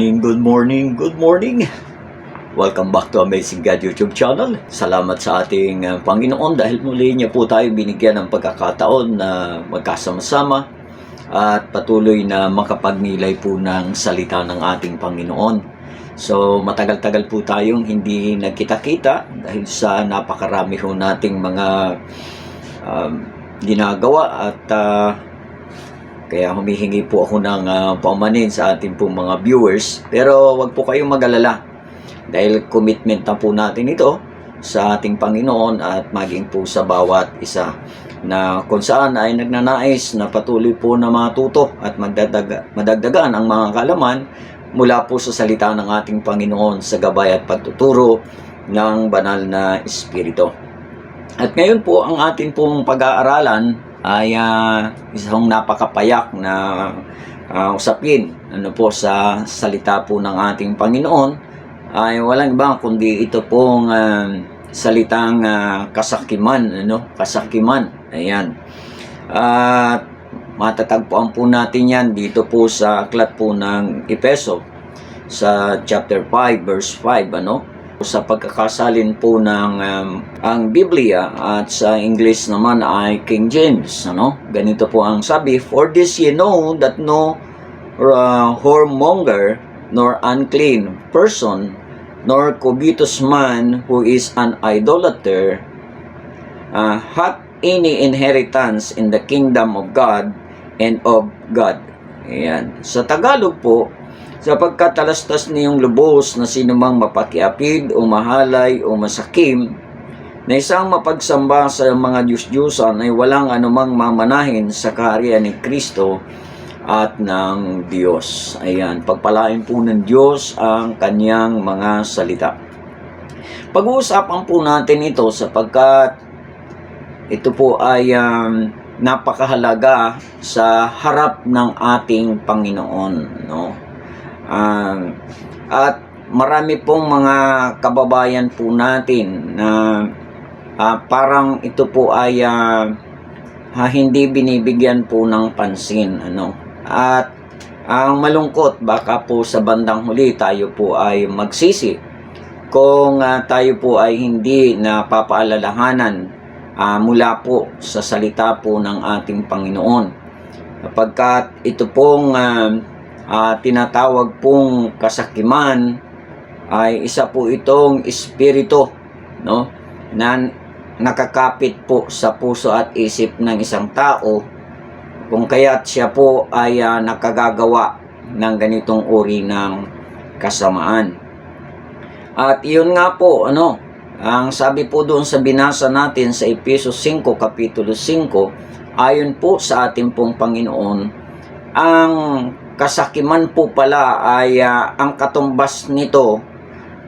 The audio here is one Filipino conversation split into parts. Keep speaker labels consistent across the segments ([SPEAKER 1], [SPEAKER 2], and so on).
[SPEAKER 1] morning, good morning, good morning. Welcome back to Amazing God YouTube channel. Salamat sa ating uh, Panginoon dahil muli niya po tayo binigyan ng pagkakataon na magkasama-sama at patuloy na makapagnilay po ng salita ng ating Panginoon. So matagal-tagal po tayong hindi nagkita-kita dahil sa napakarami ho nating mga um, ginagawa at uh, kaya humihingi po ako ng uh, paumanin sa ating pong mga viewers. Pero wag po kayong mag-alala. Dahil commitment na po natin ito sa ating Panginoon at maging po sa bawat isa na kung saan ay nagnanais na patuloy po na matuto at magdadaga, madagdagan ang mga kalaman mula po sa salita ng ating Panginoon sa gabay at pagtuturo ng banal na Espiritu. At ngayon po ang ating pong pag-aaralan ay uh, isang napakapayak na uh, usapin. Ano po sa salita po ng ating Panginoon ay walang iba kundi ito pong uh, salitang uh, kasakiman ano kasakiman. Ayan. At uh, matatagpuan po natin yan dito po sa aklat po ng Epeso sa chapter 5 verse 5 ano sa pagkakasalin po ng um, ang Biblia at sa English naman ay King James ano ganito po ang sabi for this ye know that no uh, whoremonger nor unclean person nor covetous man who is an idolater uh, hath any inheritance in the kingdom of God and of God Ayan. Sa Tagalog po, sapagkat talastas niyong lubos na sinumang mapakiapid o mahalay o masakim na isang mapagsamba sa mga Diyos-Diyosan ay walang anumang mamanahin sa kaharian ni Kristo at ng Diyos. Ayan, pagpalain po ng Diyos ang kanyang mga salita. Pag-uusapan po natin ito sapagkat ito po ay um, napakahalaga sa harap ng ating Panginoon, no? Uh, at marami pong mga kababayan po natin na uh, parang ito po ay uh, uh, hindi binibigyan po ng pansin ano? At ang malungkot baka po sa bandang huli tayo po ay magsisi. Kung uh, tayo po ay hindi napapaalalahanan uh, mula po sa salita po ng ating Panginoon. Kapagkat ito pong uh, uh, tinatawag pong kasakiman ay isa po itong espiritu no na nakakapit po sa puso at isip ng isang tao kung kaya't siya po ay uh, nakagagawa ng ganitong uri ng kasamaan. At iyon nga po, ano, ang sabi po doon sa binasa natin sa Epeso 5, Kapitulo 5, ayon po sa ating pong Panginoon, ang kasakiman po pala ay uh, ang katumbas nito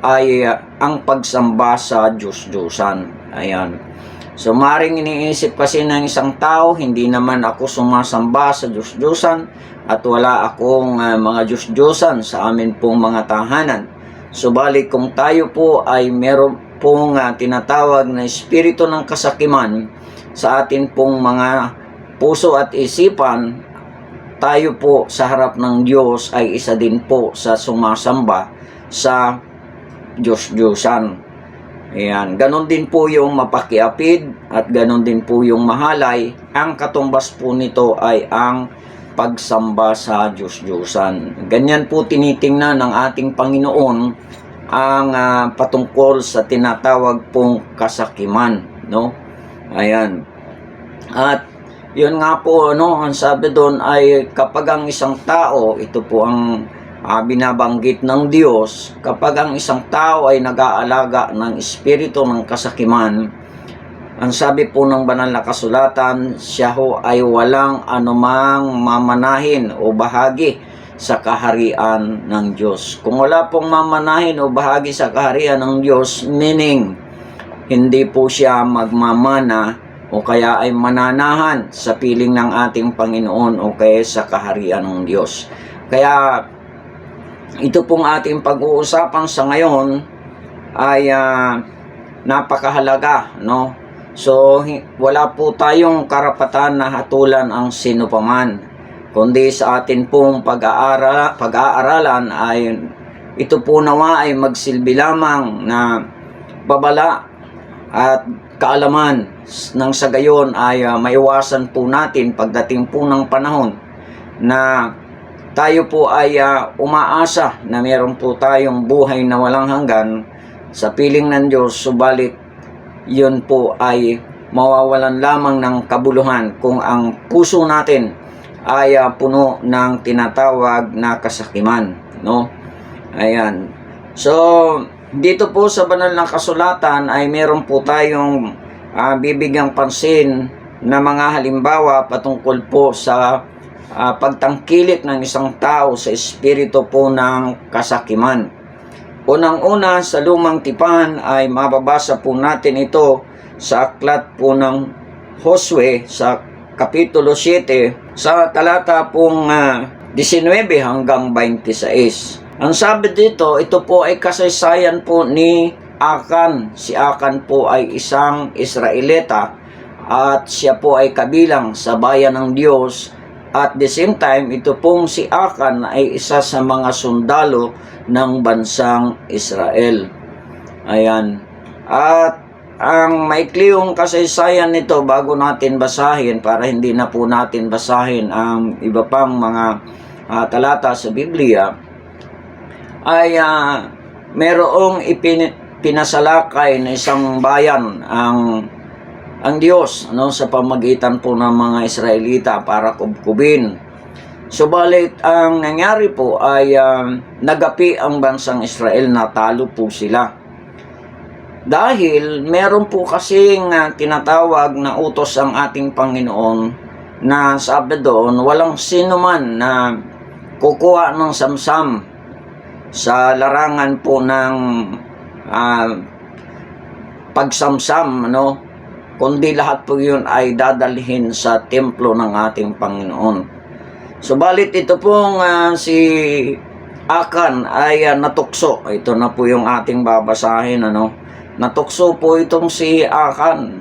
[SPEAKER 1] ay uh, ang pagsamba sa Diyos-Diyosan. Ayan. So maring iniisip kasi ng isang tao, hindi naman ako sumasamba sa Diyos-Diyosan at wala akong uh, mga Diyos-Diyosan sa amin pong mga tahanan. Subalit kung tayo po ay meron pong uh, tinatawag na espiritu ng kasakiman sa atin pong mga puso at isipan tayo po sa harap ng Diyos ay isa din po sa sumasamba sa Diyos-Diyosan. Ayan. Ganon din po yung mapakiapid at ganon din po yung mahalay. Ang katumbas po nito ay ang pagsamba sa Diyos-Diyosan. Ganyan po tinitingnan ng ating Panginoon ang uh, patungkol sa tinatawag pong kasakiman. No? Ayan. At yun nga po, ano, ang sabi doon ay kapag ang isang tao, ito po ang uh, binabanggit ng Diyos, kapag ang isang tao ay nag-aalaga ng espiritu ng kasakiman, ang sabi po ng banal na kasulatan, siya ho ay walang anumang mamanahin o bahagi sa kaharian ng Diyos. Kung wala pong mamanahin o bahagi sa kaharian ng Diyos, meaning hindi po siya magmamana o kaya ay mananahan sa piling ng ating Panginoon o kaya sa kaharian ng Diyos. Kaya ito pong ating pag-uusapan sa ngayon ay uh, napakahalaga, no? So, wala po tayong karapatan na hatulan ang sino paman. kundi sa atin pong pag-aaral, pag-aaralan ay ito po nawa ay magsilbi lamang na babala at kaalaman nang sa gayon ay ah, maiwasan po natin pagdating po ng panahon na tayo po ay ah, umaasa na meron po tayong buhay na walang hanggan sa piling ng Diyos subalit yun po ay mawawalan lamang ng kabuluhan kung ang puso natin ay ah, puno ng tinatawag na kasakiman no? Ayan. So dito po sa banal na kasulatan ay meron po tayong ah, bibigyang pansin na mga halimbawa patungkol po sa ah, pagtangkilik ng isang tao sa espiritu po ng kasakiman. Unang-una sa lumang tipan ay mababasa po natin ito sa aklat po ng Josue sa Kapitulo 7 sa talata pong ah, 19 hanggang 26. Ang sabi dito, ito po ay kasaysayan po ni Akan. Si Akan po ay isang Israelita at siya po ay kabilang sa bayan ng Diyos at the same time ito pong si Akan ay isa sa mga sundalo ng bansang Israel. Ayan. At ang maikliyong kasaysayan nito bago natin basahin para hindi na po natin basahin ang iba pang mga ah, talata sa Biblia ay ah, merong ipin, pinasalakay na isang bayan ang ang Diyos ano sa pamagitan po ng mga Israelita para kubkubin. Subalit ang nangyari po ay ah, nagapi ang bansang Israel na talo po sila. Dahil meron po kasing ah, tinatawag na utos ang ating Panginoon na sabi doon, walang sino man na kukuha ng samsam sa larangan po ng ah, pagsamsam, ano, kundi lahat po yun ay dadalhin sa templo ng ating Panginoon. Subalit ito pong ah, si Akan ay ah, natukso. Ito na po yung ating babasahin, ano. Natukso po itong si Akan,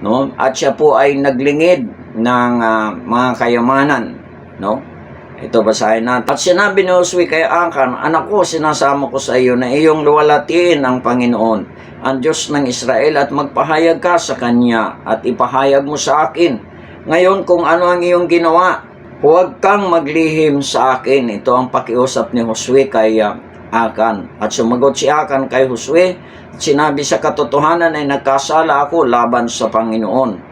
[SPEAKER 1] no? At siya po ay naglingid ng ah, mga kayamanan, no? Ito basahin natin. At sinabi ni Josue kay Akan, Anak ko, sinasama ko sa iyo na iyong luwalatiin ang Panginoon, ang Diyos ng Israel, at magpahayag ka sa Kanya, at ipahayag mo sa akin. Ngayon, kung ano ang iyong ginawa, huwag kang maglihim sa akin. Ito ang pakiusap ni Josue kay ah, Akan. At sumagot si Akan kay Josue, sinabi sa katotohanan ay nagkasala ako laban sa Panginoon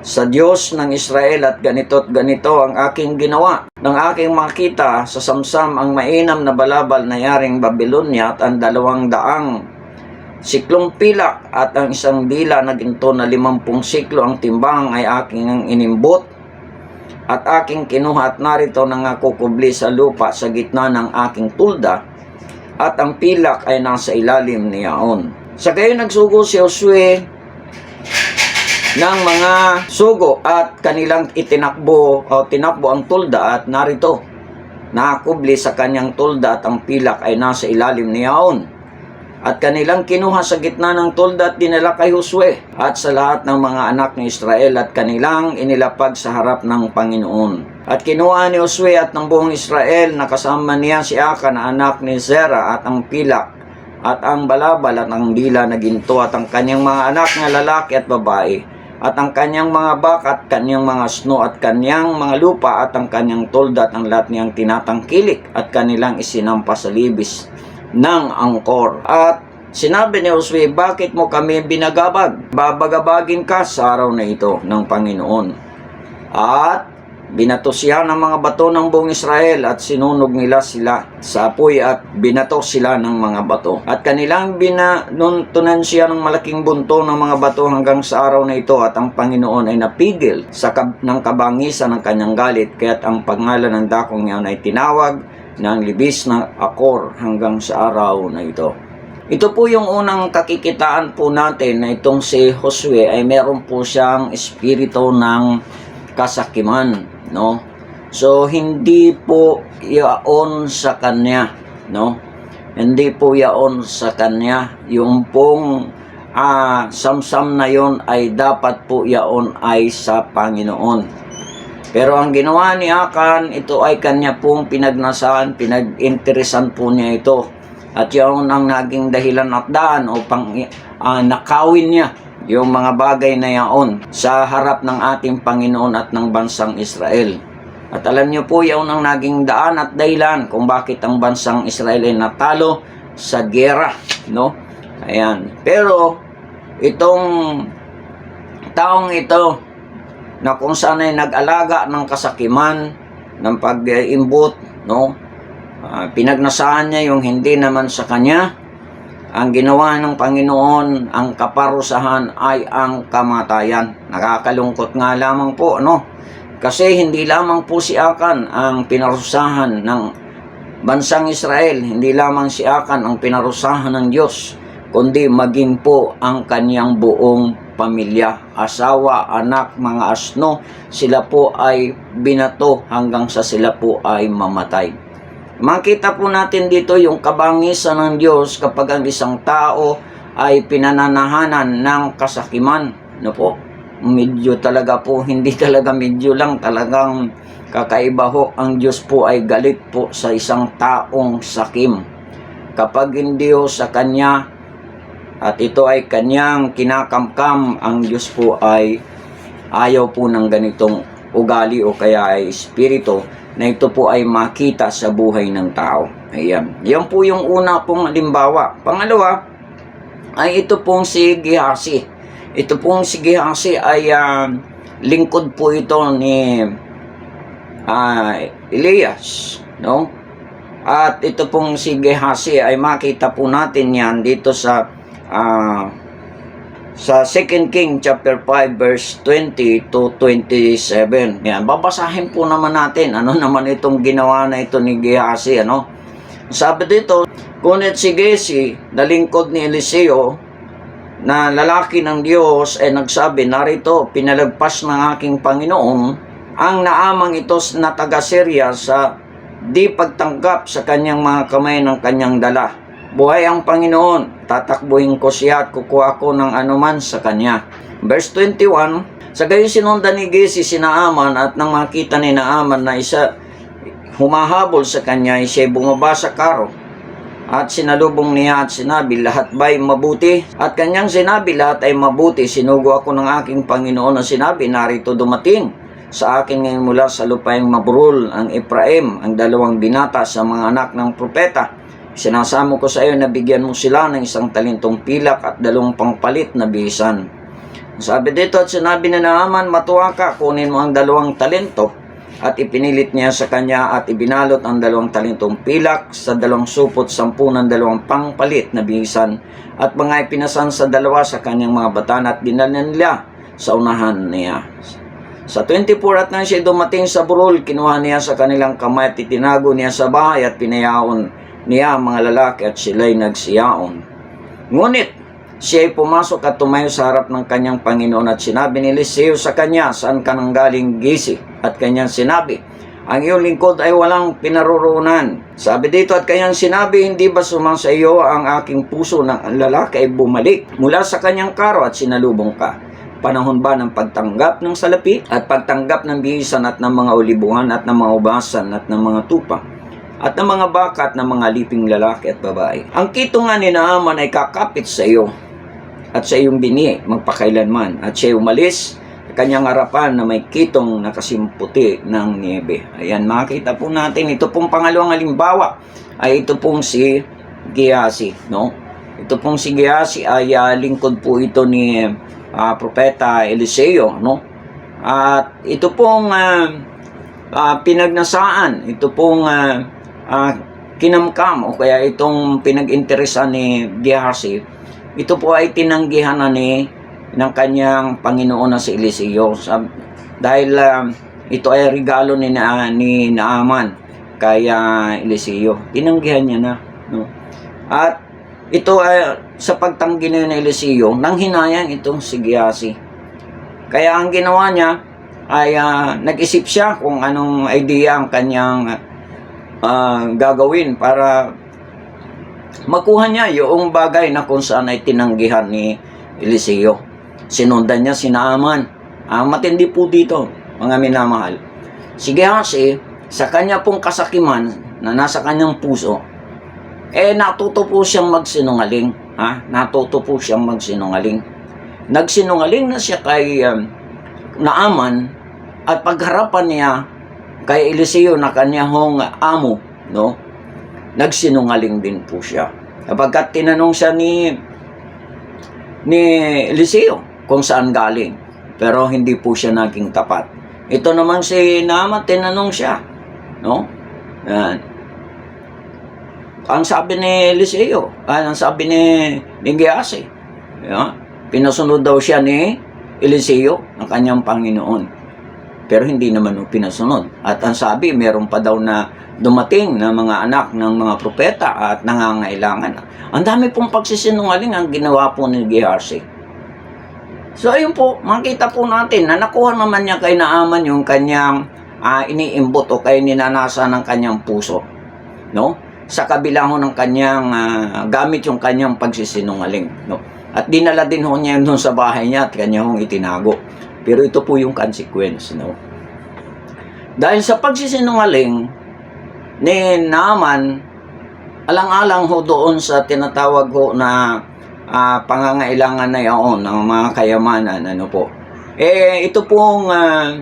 [SPEAKER 1] sa Diyos ng Israel at ganito at ganito ang aking ginawa. Nang aking makita sa samsam ang mainam na balabal na yaring Babylonia at ang dalawang daang siklong pilak at ang isang dila na ginto na limampung siklo ang timbang ay aking inimbot at aking kinuha at narito nang kukubli sa lupa sa gitna ng aking tulda at ang pilak ay nasa ilalim niyaon. Sa gayon nagsugo si Josue ng mga sugo at kanilang itinakbo o tinakbo ang tulda at narito. Nakakubli sa kanyang tulda at ang pilak ay nasa ilalim niyaon at kanilang kinuha sa gitna ng tulda at dinala kay Josue at sa lahat ng mga anak ng Israel at kanilang inilapag sa harap ng Panginoon. At kinuha ni Josue at ng buong Israel na kasama niya si Akan na anak ni Zera at ang pilak at ang balabal at ang dila na ginto at ang kanyang mga anak na lalaki at babae at ang kanyang mga bak at kanyang mga snow at kanyang mga lupa at ang kanyang tolda at ang lahat niyang tinatangkilik at kanilang isinampa sa libis ng angkor. At sinabi ni Josue, bakit mo kami binagabag? Babagabagin ka sa araw na ito ng Panginoon. At binato siya ng mga bato ng buong Israel at sinunog nila sila sa apoy at binato sila ng mga bato. At kanilang binuntunan siya ng malaking bunto ng mga bato hanggang sa araw na ito at ang Panginoon ay napigil sa kab- ng kabangisan ng kanyang galit kaya't ang pangalan ng dakong niyan ay tinawag ng libis ng akor hanggang sa araw na ito. Ito po yung unang kakikitaan po natin na itong si Josue ay meron po siyang espiritu ng kasakiman, no? So hindi po yaon sa kanya, no? Hindi po yaon sa kanya. Yung pong ah, samsam na yon ay dapat po yaon ay sa Panginoon. Pero ang ginawa ni Akan, ito ay kanya pong pinagnasaan, pinag-interesan po niya ito. At yun ang naging dahilan at daan o pang, ah, nakawin niya yung mga bagay na yaon sa harap ng ating Panginoon at ng bansang Israel. At alam niyo po, yun ang naging daan at dahilan kung bakit ang bansang Israel ay natalo sa gera, no? Ayan. Pero, itong taong ito, na kung saan ay nag-alaga ng kasakiman, ng pag-imbot, no? Ah, pinagnasaan niya yung hindi naman sa kanya. Ang ginawa ng Panginoon, ang kaparusahan ay ang kamatayan. Nakakalungkot nga lamang po, no? Kasi hindi lamang po si Akan ang pinarusahan ng bansang Israel, hindi lamang si Akan ang pinarusahan ng Diyos, kundi maging po ang kanyang buong pamilya, asawa, anak, mga asno, sila po ay binato hanggang sa sila po ay mamatay. Makita po natin dito yung kabangisan ng Diyos kapag ang isang tao ay pinananahanan ng kasakiman. No po? Medyo talaga po, hindi talaga medyo lang, talagang kakaiba ho. Ang Diyos po ay galit po sa isang taong sakim. Kapag hindi ho sa Kanya, at ito ay Kanyang kinakamkam, ang Diyos po ay ayaw po ng ganitong ugali o kaya ay espiritu na ito po ay makita sa buhay ng tao. Ayan. Yan po yung una pong halimbawa. Pangalawa, ay ito pong si Gihasi. Ito pong si Gihasi ay ah, lingkod po ito ni ah, Elias. No? At ito pong si Gehasi ay makita po natin yan dito sa ah, sa 2 King chapter 5 verse 20 to 27. Yan, babasahin po naman natin ano naman itong ginawa na ito ni Gehazi, ano? Sabi dito, Kunit si Gesi, na lingkod ni Eliseo, na lalaki ng Diyos ay nagsabi, narito, pinalagpas ng aking Panginoon ang naamang ito na taga Syria sa di pagtanggap sa kanyang mga kamay ng kanyang dala. Buhay ang Panginoon, tatakbuhin ko siya at kukuha ko ng anuman sa kanya. Verse 21, sa gayon sinundan ni Gesi si Naaman at nang makita ni Naaman na isa humahabol sa kanya, siya bumaba sa karo at sinalubong niya at sinabi, lahat ba'y mabuti? At kanyang sinabi, lahat ay mabuti. Sinugo ako ng aking Panginoon na sinabi, narito dumating sa akin ngayon mula sa lupaing mabrul ang Ephraim, ang dalawang binata sa mga anak ng propeta. Sinasamo ko sa iyo na bigyan mo sila ng isang talintong pilak at dalawang pangpalit na bisan. Sabi dito at sinabi na Naaman, matuwa ka, kunin mo ang dalawang talento at ipinilit niya sa kanya at ibinalot ang dalawang talentong pilak sa dalawang supot sampu ng dalawang pangpalit na bisan at mga ipinasan sa dalawa sa kanyang mga batan at dinala nila sa unahan niya. Sa 24 at nang siya dumating sa burol, kinuha niya sa kanilang kamay at itinago niya sa bahay at pinayaon niya ang mga lalaki at sila'y nagsiyaon. Ngunit siya ay pumasok at tumayo sa harap ng kanyang Panginoon at sinabi ni Eliseo sa kanya, saan ka nang galing gisi? At kanyang sinabi, ang iyong lingkod ay walang pinarurunan. Sabi dito at kanyang sinabi, hindi ba sumang sa iyo ang aking puso ng lalaki ay bumalik mula sa kanyang karo at sinalubong ka? Panahon ba ng pagtanggap ng salapi at pagtanggap ng bihisan at ng mga ulibuhan at ng mga ubasan at ng mga tupa? At ng mga baka at ng mga liping lalaki at babae. Ang kito nga ni Naaman ay kakapit sa iyo at sa iyong bini magpakailanman at siya umalis kanyang harapan na may kitong nakasimputi ng niebe. Ayan, makita po natin ito pong pangalawang halimbawa ay ito pong si Gehazi, no? Ito pong si Gehazi ay ah, lingkod po ito ni ah, propeta Eliseo, no? At ito pong ah, ah, pinagnasaan, ito pong ah, ah, kinamkam o kaya itong pinag-interesan ni Gehazi, ito po ay tinanggihan na ni ng kanyang Panginoon na si Eliseo. Sab- dahil ah, ito ay regalo ni, na, ni Naaman kay ah, Eliseo. Tinanggihan niya na. No? At ito ay sa pagtanggi na ni Eliseo, nang hinayang itong si Gehazi. Kaya ang ginawa niya ay ah, nag-isip siya kung anong idea ang kanyang ah, gagawin para makuha niya yung bagay na kung saan ay tinanggihan ni Eliseo. Sinundan niya si Naaman. Ang matindi po dito, mga minamahal. si Gehazi, sa kanya pong kasakiman na nasa kanyang puso, eh natuto po siyang magsinungaling. Ha? Natuto po siyang magsinungaling. Nagsinungaling na siya kay um, Naaman at pagharapan niya kay Eliseo na kanyang amo, no? Nagsinungaling din po siya. Kapagkat tinanong siya ni ni Eliseo kung saan galing. Pero hindi po siya naging tapat. Ito naman si Naaman, tinanong siya, no? Yan. Ang sabi ni Eliseo, ah, ang sabi ni, ni Gehazi, yeah, pinasunod daw siya ni Eliseo, ang kanyang Panginoon. Pero hindi naman nung pinasunod. At ang sabi, meron pa daw na dumating na mga anak ng mga propeta at nangangailangan. Ang dami pong pagsisinungaling ang ginawa po ni Gehazi. So ayun po, makita po natin na nakuha naman niya kay Naaman yung kanyang ah, iniimbot o kay ninanasa ng kanyang puso. No? Sa kabila ho ng kanyang ah, gamit yung kanyang pagsisinungaling. No? At dinala din ho niya doon sa bahay niya at kanya itinago. Pero ito po yung consequence. No? Dahil sa pagsisinungaling ni Naaman, alang-alang ho doon sa tinatawag ho na ah, pangangailangan na yaon ng mga kayamanan ano po. Eh ito pong uh,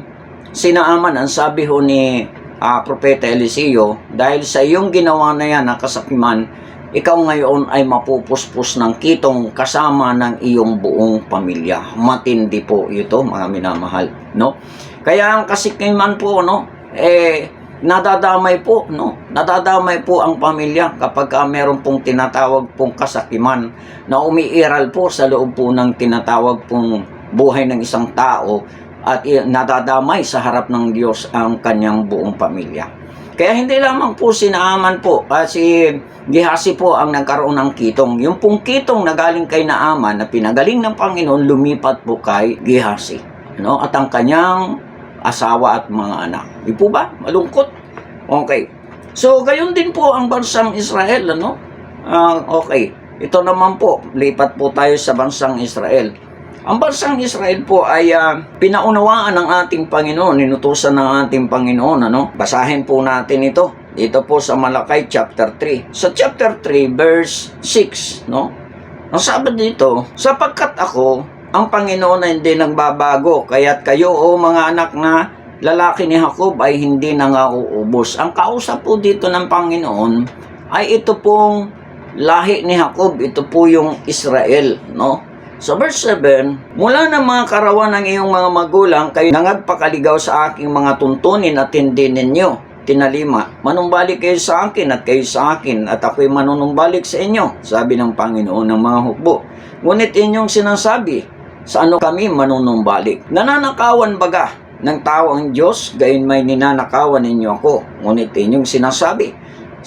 [SPEAKER 1] sinaaman ang sabi ho ni ah, Propeta Eliseo dahil sa iyong ginawa na yan na kasakiman ikaw ngayon ay mapupuspos ng kitong kasama ng iyong buong pamilya. Matindi po ito, mga minamahal, no? Kaya ang kasikiman po, no, eh, nadadamay po, no? Nadadamay po ang pamilya kapag uh, meron pong tinatawag pong kasakiman na umiiral po sa loob po ng tinatawag pong buhay ng isang tao at i- nadadamay sa harap ng Diyos ang kanyang buong pamilya. Kaya hindi lamang po si Naaman po, ah, si Gihasi po ang nagkaroon ng kitong. Yung pong kitong na galing kay Naaman na pinagaling ng Panginoon, lumipat po kay Gihasi. No? At ang kanyang asawa at mga anak. Di po ba? Malungkot. Okay. So, gayon din po ang bansang Israel, ano? Ah, okay. Ito naman po, lipat po tayo sa bansang Israel. Ang bansang Israel po ay ah, pinaunawaan ng ating Panginoon, ninutusan ng ating Panginoon, ano? Basahin po natin ito. Dito po sa Malakay chapter 3. Sa chapter 3 verse 6, no? Ang sabi dito, sapagkat ako ang Panginoon ay hindi nagbabago, kaya't kayo o mga anak na lalaki ni Jacob ay hindi nangauubos. Ang kausap po dito ng Panginoon ay ito pong lahi ni Jacob, ito po yung Israel, no? So verse 7, mula ng mga karawan ng iyong mga magulang, kayo nangagpakaligaw sa aking mga tuntunin at hindi ninyo. Tinalima, manumbalik kayo sa akin at kayo sa akin at ako'y manunumbalik sa inyo, sabi ng Panginoon ng mga hukbo. Ngunit inyong sinasabi, sa ano kami manunumbalik? Nananakawan baga ng tao ang Diyos, gayon may ninanakawan ninyo ako. Ngunit inyong sinasabi,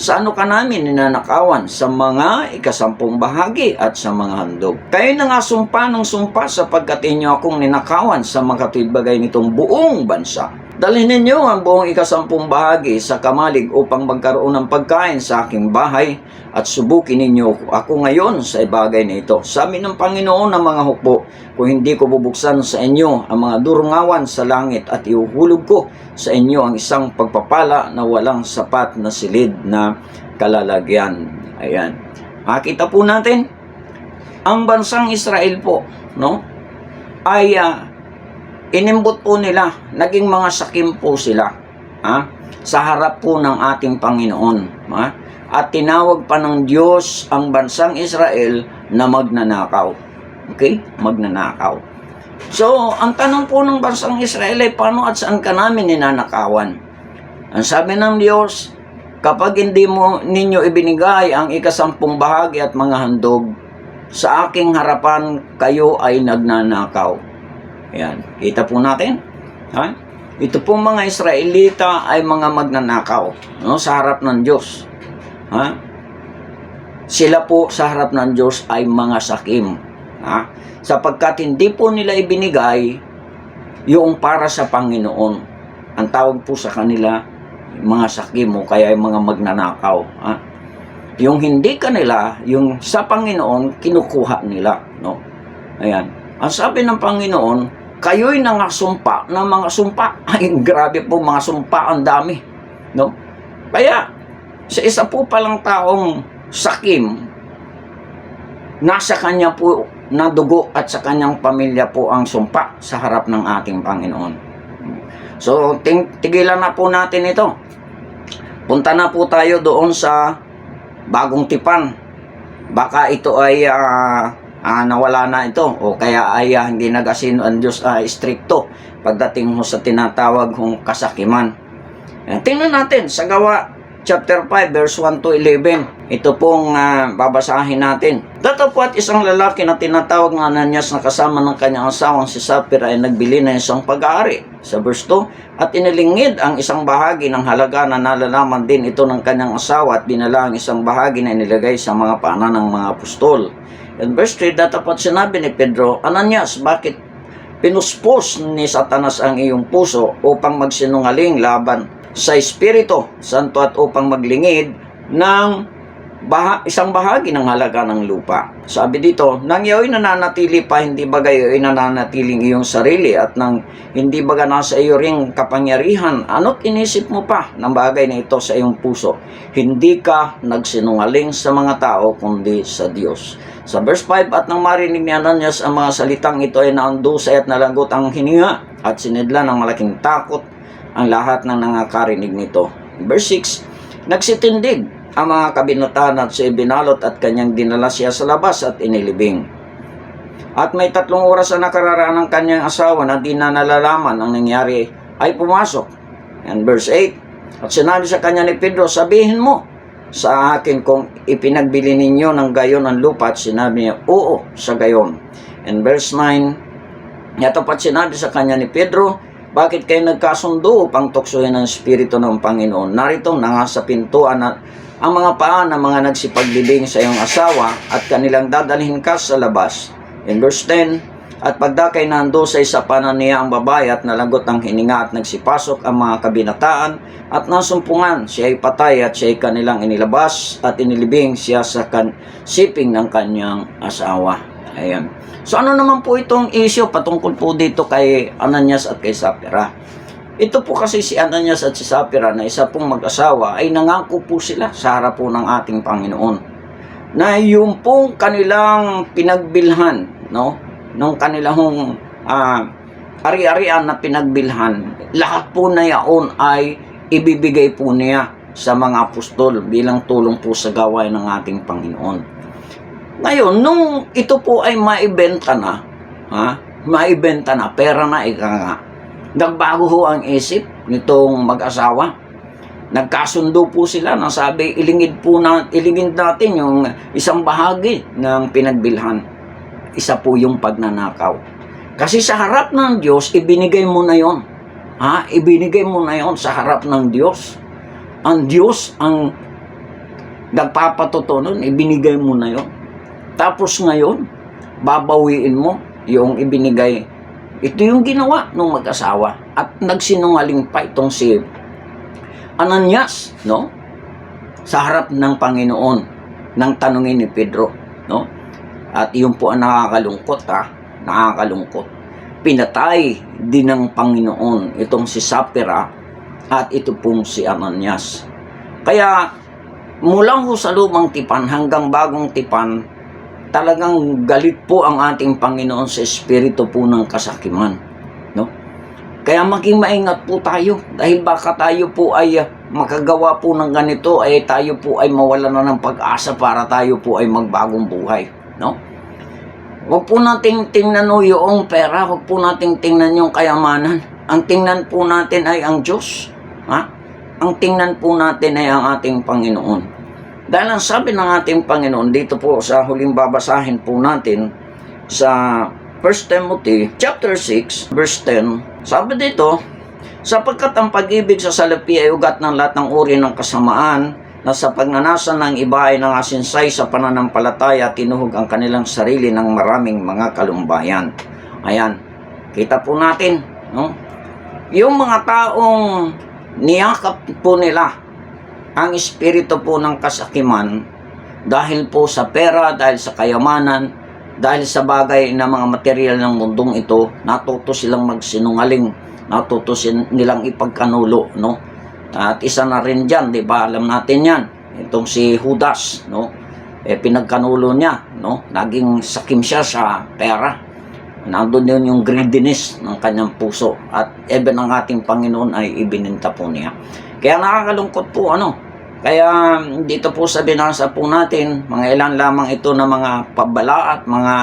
[SPEAKER 1] sa ano ka namin ninanakawan? Sa mga ikasampung bahagi at sa mga handog. Kayo na nga sumpa ng sumpa sapagkat inyo akong ninakawan sa mga bagay nitong buong bansa. Dalhin ninyo ang buong ikasampung bahagi sa kamalig upang magkaroon ng pagkain sa aking bahay at subukin ninyo ako ngayon sa bagay na ito. Sabi ng Panginoon ng mga hukbo, kung hindi ko bubuksan sa inyo ang mga durungawan sa langit at ihuhulog ko sa inyo ang isang pagpapala na walang sapat na silid na kalalagyan. Ayan. Makita po natin, ang bansang Israel po, no? Ay ah, inimbot po nila, naging mga sakim po sila. Ha? Sa harap po ng ating Panginoon. Ha? At tinawag pa ng Diyos ang bansang Israel na magnanakaw. Okay? Magnanakaw. So, ang tanong po ng bansang Israel ay paano at saan ka namin ninanakawan? Ang sabi ng Diyos, kapag hindi mo ninyo ibinigay ang ikasampung bahagi at mga handog, sa aking harapan kayo ay nagnanakaw. Ayan, kita po natin. Ha? Ito pong mga Israelita ay mga magnanakaw no, sa harap ng Diyos. Ha? Sila po sa harap ng Diyos ay mga sakim. Ha? Sapagkat hindi po nila ibinigay yung para sa Panginoon. Ang tawag po sa kanila, mga sakim o kaya yung mga magnanakaw. Ha? Yung hindi kanila, yung sa Panginoon, kinukuha nila. No? Ayan. Ang sabi ng Panginoon, kayo'y nangasumpa ng mga sumpa. Ay, grabe po mga sumpa, ang dami. No? Kaya, sa isa po palang taong sakim, nasa kanya po na dugo at sa kanyang pamilya po ang sumpa sa harap ng ating Panginoon. So, ting- tigilan na po natin ito. Punta na po tayo doon sa bagong tipan. Baka ito ay ah, ah, nawala na ito o kaya ay ah, hindi nagasin ang Diyos ay stricto pagdating ho sa tinatawag hong kasakiman. Eh, tingnan natin sa gawa chapter 5 verse 1 to 11. Ito pong ah, babasahin natin. Datapwat isang lalaki na tinatawag ng Ananias na kasama ng kanyang asawang si Sapphira ay nagbili ng isang pag-aari. Sa verse 2, at inilingid ang isang bahagi ng halaga na nalalaman din ito ng kanyang asawa at dinala ang isang bahagi na inilagay sa mga pana ng mga apostol. And verse 3, datapat sinabi ni Pedro, Ananias, bakit pinuspos ni Satanas ang iyong puso upang magsinungaling laban sa Espiritu Santo at upang maglingid ng baha, isang bahagi ng halaga ng lupa. Sabi dito, nang iyo'y nananatili pa, hindi ba gayo'y nananatiling iyong sarili at nang hindi ba nasa iyo ring kapangyarihan, ano't inisip mo pa ng bagay na ito sa iyong puso? Hindi ka nagsinungaling sa mga tao, kundi sa Diyos. Sa verse 5, at nang marinig ni Ananias ang mga salitang ito ay naandusay at nalagot ang hininga at sinidla ng malaking takot ang lahat ng nangakarinig nito. Verse 6, nagsitindig ang mga kabinatan at siya binalot at kanyang dinala siya sa labas at inilibing. At may tatlong oras na nakararaan ng kanyang asawa na di na nalalaman ang nangyari ay pumasok. And verse 8, at sinabi sa kanya ni Pedro, sabihin mo sa akin kung ipinagbili ninyo ng gayon ang lupa at sinabi niya, oo, sa gayon. And verse 9, Yatapat sinabi sa kanya ni Pedro, bakit kayo nagkasundo upang tuksohin ang Espiritu ng Panginoon? Narito na nga sa pintuan na ang mga paa ng mga nagsipaglibing sa iyong asawa at kanilang dadalhin ka sa labas. In verse 10, At pagdakay nando sa isa panan niya ang babae at nalagot ang hininga at nagsipasok ang mga kabinataan at nasumpungan siya ay patay at siya ay kanilang inilabas at inilibing siya sa kan siping ng kanyang asawa. Ayan. So ano naman po itong issue patungkol po dito kay Ananias at kay Sapphira? Ito po kasi si Ananias at si Sapphira na isa pong mag-asawa ay nangako po sila sa harap po ng ating Panginoon na yung pong kanilang pinagbilhan, no? Nung kanilang ah, ari-arian na pinagbilhan, lahat po na yaon ay ibibigay po niya sa mga apostol bilang tulong po sa gawain ng ating Panginoon. Ngayon, nung ito po ay maibenta na, ha? Maibenta na, pera na, ika nga. Nagbago ho ang isip nitong mag-asawa. Nagkasundo po sila na sabi, ilingid po na, ilingid natin yung isang bahagi ng pinagbilhan. Isa po yung pagnanakaw. Kasi sa harap ng Diyos, ibinigay mo na yon. Ha? Ibinigay mo na yon sa harap ng Diyos. Ang Diyos ang nagpapatotoo nun, ibinigay mo na yon. Tapos ngayon, babawiin mo yung ibinigay. Ito yung ginawa ng mag-asawa. At nagsinungaling pa itong si Ananias, no? Sa harap ng Panginoon, nang tanungin ni Pedro, no? At yun po ang nakakalungkot, ha? Nakakalungkot. Pinatay din ng Panginoon itong si Sapphira at ito pong si Ananias. Kaya, mula ho sa lumang tipan hanggang bagong tipan, talagang galit po ang ating Panginoon sa espiritu po ng kasakiman. No? Kaya maging maingat po tayo dahil baka tayo po ay ah, makagawa po ng ganito ay tayo po ay mawala na ng pag-asa para tayo po ay magbagong buhay. No? Huwag po nating tingnan o yung pera, huwag po nating tingnan yung kayamanan. Ang tingnan po natin ay ang Diyos. Ha? Ang tingnan po natin ay ang ating Panginoon. Dahil ang sabi ng ating Panginoon dito po sa huling babasahin po natin sa 1 Timothy chapter 6 verse 10 sabi dito sapagkat ang pag-ibig sa salapi ay ugat ng lahat ng uri ng kasamaan na sa pagnanasa ng iba ay nangasinsay sa pananampalataya at tinuhog ang kanilang sarili ng maraming mga kalumbayan. Ayan, kita po natin, no? Yung mga taong niyakap po nila ang espiritu po ng kasakiman dahil po sa pera, dahil sa kayamanan, dahil sa bagay na mga material ng mundong ito, natuto silang magsinungaling, natuto nilang ipagkanulo, no? At isa na rin dyan, di ba? Alam natin yan. Itong si Judas, no? Eh, pinagkanulo niya, no? Naging sakim siya sa pera. Nandun yun yung greediness ng kanyang puso. At even ang ating Panginoon ay ibininta po niya. Kaya nakakalungkot po, ano? Kaya dito po sa binasa po natin, mga ilan lamang ito na mga pabala at mga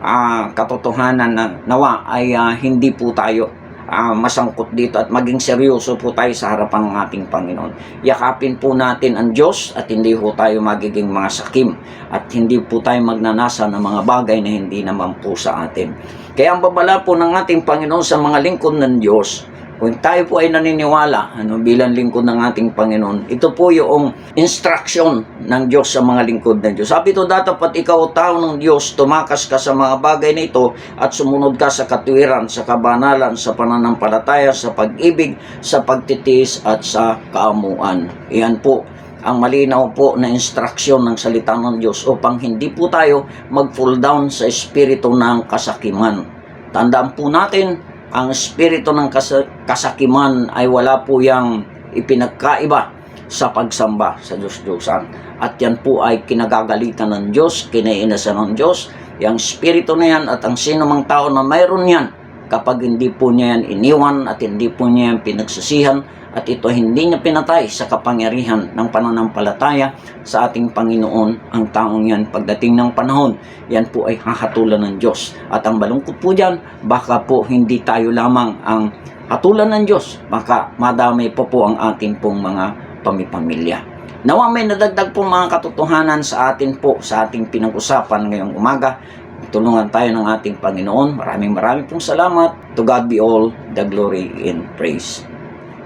[SPEAKER 1] ah, katotohanan na nawa ay ah, hindi po tayo ah, masangkot dito at maging seryoso po tayo sa harapan ng ating Panginoon. Yakapin po natin ang Diyos at hindi po tayo magiging mga sakim at hindi po tayo magnanasa ng mga bagay na hindi naman po sa atin. Kaya ang babala po ng ating Panginoon sa mga lingkod ng Diyos, kung tayo po ay naniniwala ano, bilang lingkod ng ating Panginoon, ito po yung instruction ng Diyos sa mga lingkod ng Diyos. Sabi ito, dapat ikaw tao ng Diyos, tumakas ka sa mga bagay na ito at sumunod ka sa katwiran, sa kabanalan, sa pananampalataya, sa pag-ibig, sa pagtitiis at sa kaamuan. Iyan po ang malinaw po na instruction ng salita ng Diyos upang hindi po tayo mag-fall down sa espiritu ng kasakiman. Tandaan po natin, ang espiritu ng kas- kasakiman ay wala po yang ipinagkaiba sa pagsamba sa Diyos-Diyosan. At yan po ay kinagagalitan ng Diyos, kinainasan ng Diyos. Yung espiritu na yan at ang sino mang tao na mayroon yan, kapag hindi po niya yan iniwan at hindi po niya yan pinagsisihan at ito hindi niya pinatay sa kapangyarihan ng pananampalataya sa ating Panginoon ang taong yan pagdating ng panahon yan po ay hahatulan ng Diyos at ang balungkot po dyan baka po hindi tayo lamang ang hatulan ng Diyos baka madamay po po ang ating pong mga pamipamilya Nawa may nadagdag po mga katotohanan sa atin po sa ating pinag-usapan ngayong umaga tulungan tayo ng ating Panginoon. Maraming maraming pong salamat. To God be all the glory and praise.